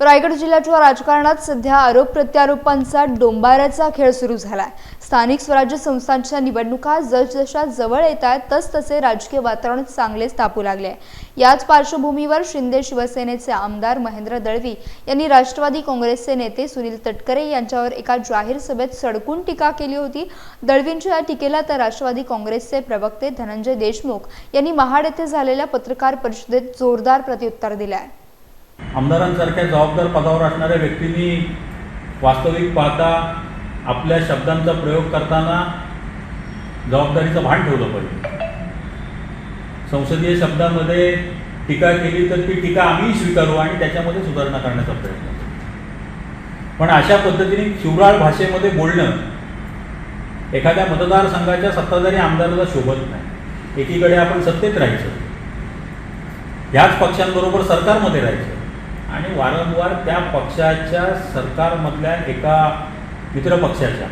रायगड जिल्ह्याच्या राजकारणात सध्या आरोप प्रत्यारोपांचा डोंबाऱ्याचा खेळ सुरू झालाय. स्थानिक स्वराज्य संस्थांच्या निवडणुका जसजशा जवळ येत आहेत तसतसे राजकीय वातावरण चांगलेच तापू लागले आहे. याच पार्श्वभूमीवर शिंदे शिवसेनेचे आमदार महेंद्र दळवी यांनी राष्ट्रवादी काँग्रेसचे नेते सुनील तटकरे यांच्यावर एका जाहीर सभेत सडकून टीका केली होती. दळवींच्या या टीकेला तर राष्ट्रवादी काँग्रेसचे प्रवक्ते धनंजय देशमुख यांनी महाड येथे झालेल्या पत्रकार परिषदेत जोरदार प्रत्युत्तर दिले आहे आमदारांसारख्या जबाबदार पदावर असणाऱ्या व्यक्तींनी वास्तविक पाहता आपल्या शब्दांचा प्रयोग करताना जबाबदारीचं भान ठेवलं पाहिजे. संसदीय शब्दामध्ये टीका केली तर ती टीका आम्ही स्वीकारू आणि त्याच्यामध्ये सुधारणा करण्याचा प्रयत्न पण अशा पद्धतीने शिवराळ भाषेमध्ये बोलणं एखाद्या मतदारसंघाच्या सत्ताधारी आमदाराला शोभत नाही. एकीकडे आपण सत्तेत राहायचं. ह्याच पक्षांबरोबर सरकारमध्ये राहायचं. आणि वारंवार त्या पक्षाच्या सरकारमधल्या एका मित्रपक्षाच्या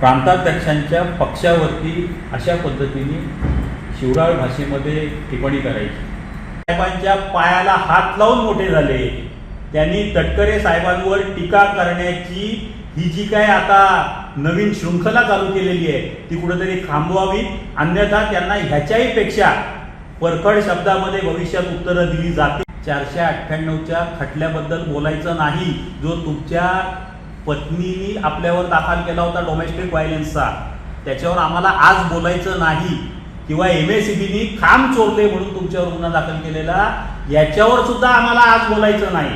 प्रांताध्यक्षांच्या पक्षावरती अशा पद्धतीने शिवराळ भाषेमध्ये टिप्पणी करायची. साहेबांच्या पायाला हात लावून मोठे झाले. त्यांनी तटकरे साहेबांवर टीका करण्याची ही जी काय आता नवीन शृंखला चालू केलेली आहे ती कुठेतरी थांबवावी अन्यथा त्यांना ह्याच्याही पेक्षा परखड शब्दामध्ये भविष्यात उत्तरं दिली जाते चारशे अठ्ठ्याण्णवच्या खटल्याबद्दल बोलायचं नाही. जो तुमच्या पत्नीनी आपल्यावर दाखल केला होता डोमेस्टिक व्हायलन्सचा त्याच्यावर आम्हाला आज बोलायचं नाही. किंवा एम एस बीनी खांब चोरले म्हणून तुमच्यावर गुन्हा दाखल केलेला याच्यावर सुद्धा आम्हाला आज बोलायचं नाही.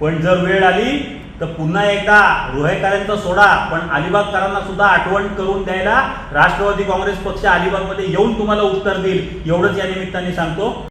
पण जर वेळ आली तर पुन्हा एकदा रोहेकरांचा सोडा. पण अलिबागकरांना सुद्धा आठवण करून द्यायला राष्ट्रवादी काँग्रेस पक्ष अलिबागमध्ये येऊन तुम्हाला उत्तर देईल. एवढंच या निमित्ताने सांगतो.